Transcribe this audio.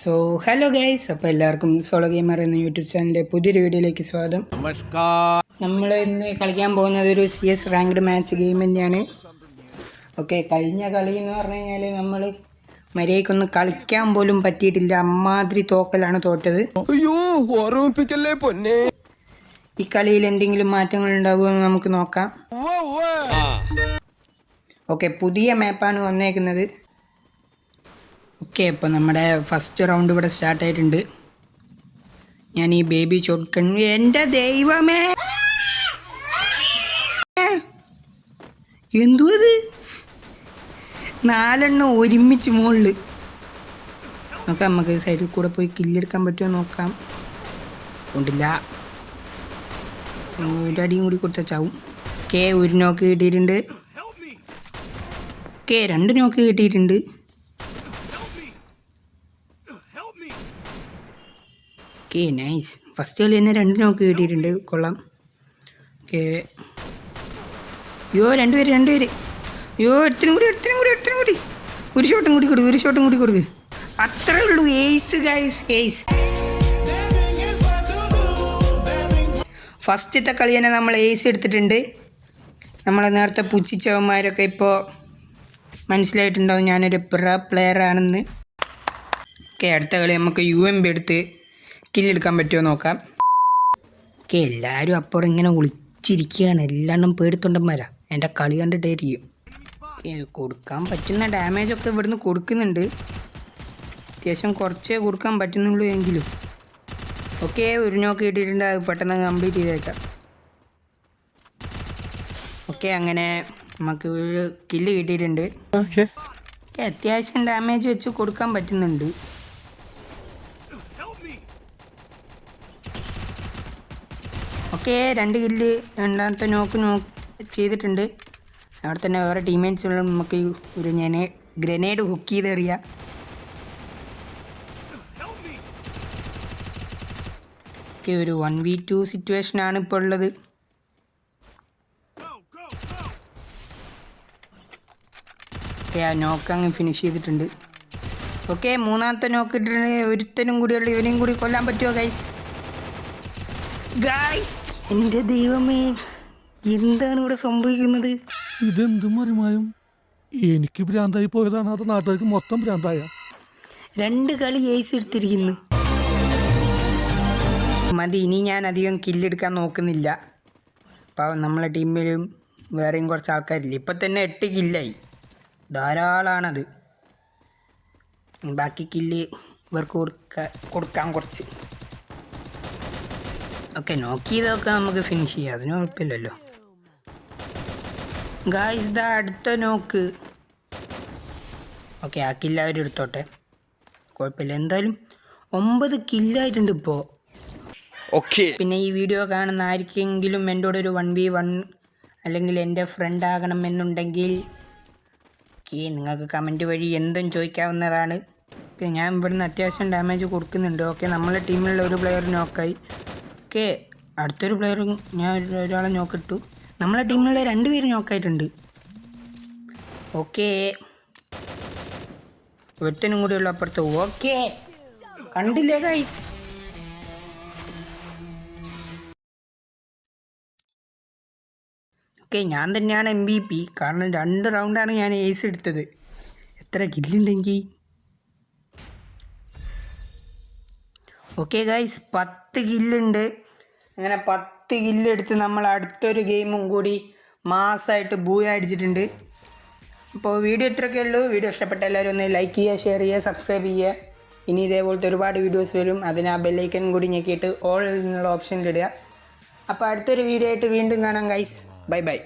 So hello guys അപ്പോൾ എല്ലാവർക്കും solo gamer എന്ന യൂട്യൂബ് ചാനലിന്റെ പുതിയൊരു വീഡിയോയിലേക്ക് സ്വാഗതം. നമസ്കാരം. നമ്മൾ ഇന്ന് കളിക്കാൻ പോകുന്നത് ഒരു C S ranked match game തന്നെയാണ്. ഓക്കെ കഴിഞ്ഞ കളി എന്ന് പറഞ്ഞു കഴിഞ്ഞാൽ നമ്മൾ മര്യാദയ്ക്കൊന്നും കളിക്കാൻ പോലും പറ്റിയിട്ടില്ല. അമ്മാതിരി തോക്കലാണ് തോറ്റത്. അയ്യോ ഓർമ്മിപ്പിക്കല്ലേ പൊന്നെ. ഈ കളിയിൽ എന്തെങ്കിലും മാറ്റങ്ങൾ ഉണ്ടാകുമെന്ന് നമുക്ക് നോക്കാം. ഓക്കെ പുതിയ മാപ്പാണ് വന്നേക്കുന്നത്. ഓക്കെ അപ്പോൾ നമ്മുടെ ഫസ്റ്റ് റൗണ്ട് ഇവിടെ സ്റ്റാർട്ട് ആയിട്ടുണ്ട്. ഞാൻ ഈ ബേബി ചൊടുക്കൺ എന്റെ ദൈവമേ! എന്തു അത് നാലെണ്ണം ഒരുമിച്ച് മുകളിൽ നോക്കാം നമുക്ക് സൈഡിൽ കൂടെ പോയി കില്ലെടുക്കാൻ പറ്റുമോ നോക്കാം. കൊണ്ടില്ല. ഒരു അടിയും കൂടി കൊടുത്തച്ചാവും കെ ഒരു നോക്ക് കിട്ടിയിട്ടുണ്ട്. കെ രണ്ട് നോക്ക് കിട്ടിയിട്ടുണ്ട്. Okay nice. ഫസ്റ്റ് കളി തന്നെ രണ്ട് നോക്ക് കിട്ടിയിട്ടുണ്ട്. കൊള്ളാം. ഓക്കെ. അയ്യോ രണ്ടുപേര് രണ്ടുപേര്. അയ്യോ ഒരുത്തിനും കൂടി ഒരുത്തിനും കൂടി ഒരുത്തിനും കൂടി. ഒരു ഷോട്ടും കൂടി കൊടുക്കും ഒരു ഷോട്ടും കൂടി കൊടുക്കും. അത്രേ ഉള്ളൂ ഏയ്സ് ഗൈസ് ഏയ്സ് ഫസ്റ്റത്തെ കളി തന്നെ നമ്മൾ ഏസ് എടുത്തിട്ടുണ്ട്. നമ്മൾ നേരത്തെ പുച്ഛിച്ചവന്മാരൊക്കെ ഇപ്പോൾ മനസ്സിലായിട്ടുണ്ടാവും ഞാനൊരു പ്ര പ്ലെയർ ആണെന്ന്. ഓക്കെ അടുത്ത കളി നമുക്ക് യു എം ബി എടുത്ത്. കില്ലെടുക്കാൻ പറ്റുമോ നോക്കാം. ഓക്കെ എല്ലാവരും അപ്പുറം ഇങ്ങനെ ഒളിച്ചിരിക്കുകയാണ്. എല്ലാണ്ടും പേടിത്തൊണ്ടന്മാരാ. എന്റെ കളി കണ്ടിട്ടായിരിക്കും. കൊടുക്കാൻ പറ്റുന്ന ഡാമേജൊക്കെ ഇവിടുന്ന് കൊടുക്കുന്നുണ്ട്. അത്യാവശ്യം കുറച്ചേ കൊടുക്കാൻ പറ്റുന്നുള്ളൂ എങ്കിലും. ഓക്കെ ഒരു നോക്ക് കിട്ടിയിട്ടുണ്ട്. അത് പെട്ടെന്ന് കംപ്ലീറ്റ് ചെയ്തേക്കാം. ഓക്കെ അങ്ങനെ നമുക്ക് ഒരു കില്ല് കിട്ടിയിട്ടുണ്ട്. ഓക്കെ അത്യാവശ്യം ഡാമേജ് വെച്ച് കൊടുക്കാൻ പറ്റുന്നുണ്ട്. ഓക്കെ രണ്ട് കില്ല് രണ്ടാമത്തെ നോക്ക് നോക്ക് ചെയ്തിട്ടുണ്ട്. അവിടെ തന്നെ വേറെ ടീമേറ്റ്സുള്ള നമുക്ക് ഒരു ഞാൻ ഗ്രനേഡ് ഹുക്ക് ചെയ്തെറിയ ഓക്കെ ഒരു വൺ വി ടു സിറ്റുവേഷനാണ് ഇപ്പോൾ ഉള്ളത്. ഓക്കെ ആ നോക്ക് അങ്ങ് ഫിനിഷ് ചെയ്തിട്ടുണ്ട്. ഓക്കെ മൂന്നാമത്തെ നോക്ക് ഇട്ടിട്ടുണ്ട് ഒരുത്തനും കൂടിയുള്ള ഇവനെയും കൂടി കൊല്ലാൻ പറ്റുമോ ഗൈസ് ഗൈസ് എന്റെ ദൈവമേ എന്താണ് ഇവിടെ സംഭവിക്കുന്നത്? ഇതെന്ത് മറിമായും? എനിക്ക് ഭ്രാന്തായി പോയതാണ് അത് നാട്ടുകാർക്ക് മൊത്തം ഭ്രാന്തായ. രണ്ട് കളി ഏസ് എടുത്തിരിക്കുന്നു. മതി ഇനി ഞാൻ അധികം കില്ലെടുക്കാൻ നോക്കുന്നില്ല. അപ്പോൾ നമ്മളെ ടീമിലും വേറെയും കുറച്ച് ആൾക്കാരില്ല? ഇപ്പം തന്നെ എട്ട് കില്ലായി ധാരാളമാണത് ബാക്കി കില്ല് ഇവർക്ക് കൊടുക്ക കൊടുക്കാൻ കുറച്ച്. ഓക്കെ നോക്ക് ചെയ്തൊക്കെ നമുക്ക് ഫിനിഷ് ചെയ്യാം അതിന് കുഴപ്പമില്ലല്ലോ ഗായ്സ് ദാ അടുത്ത നോക്ക്. ഓക്കെ ആ കില്ല അവർ എടുത്തോട്ടെ. കുഴപ്പമില്ല എന്തായാലും ഒമ്പത് കില്ലായിട്ടുണ്ട് ഇപ്പോൾ ഓക്കെ പിന്നെ ഈ വീഡിയോ കാണുന്ന ആർക്കെങ്കിലും എന്റെ കൂടെ ഒരു വൺ ബി വൺ അല്ലെങ്കിൽ എന്റെ ഫ്രണ്ട് ആകണം എന്നുണ്ടെങ്കിൽ ഓക്കെ നിങ്ങൾക്ക് കമന്റ് വഴി എന്തും ചോദിക്കാവുന്നതാണ്. ഓക്കെ ഞാൻ ഇവിടുന്ന് അത്യാവശ്യം ഡാമേജ് കൊടുക്കുന്നുണ്ട്. ഓക്കെ നമ്മളെ ടീമിലുള്ള ഒരു പ്ലെയർ നോക്കായി. ഓക്കെ അടുത്തൊരു പ്ലെയർ ഞാൻ ഒരു- ഒരാളെ നോക്കിട്ടു നമ്മളെ ടീമിലുള്ള രണ്ട് പേര് നോക്കായിട്ടുണ്ട് ഓക്കെ ഒരുത്തനും കൂടിയുള്ള അപ്പുറത്ത്. ഓക്കെ കണ്ടില്ലേ ഗൈസ് ഓക്കെ ഞാൻ തന്നെയാണ് എം ബി പി കാരണം രണ്ട് റൗണ്ടാണ് ഞാൻ ഏസ് എടുത്തത്. എത്ര കില്ലുണ്ടെങ്കിൽ ഓക്കെ ഗൈസ് പത്ത് കില്ലുണ്ട് അങ്ങനെ പത്ത് കില്ലെടുത്ത് നമ്മൾ അടുത്തൊരു ഗെയിമും കൂടി മാസമായിട്ട് ബൂയ അടിച്ചിട്ടുണ്ട്. അപ്പോൾ വീഡിയോ ഇത്രയൊക്കെ ഉള്ളൂ. വീഡിയോ ഇഷ്ടപ്പെട്ട എല്ലാവരും ഒന്ന് ലൈക്ക് ചെയ്യുക ഷെയർ ചെയ്യുക സബ്സ്ക്രൈബ് ചെയ്യുക. ഇനി ഇതേപോലത്തെ ഒരുപാട് വീഡിയോസ് വരും. അതിന് ആ ബെല്ലൈക്കൻ കൂടി ഞെക്കിയിട്ട് ഓൾ എന്നുള്ള ഓപ്ഷനിലിടുക അപ്പോൾ അടുത്തൊരു വീഡിയോ ആയിട്ട് വീണ്ടും കാണാം ഗൈസ് ബൈ ബൈ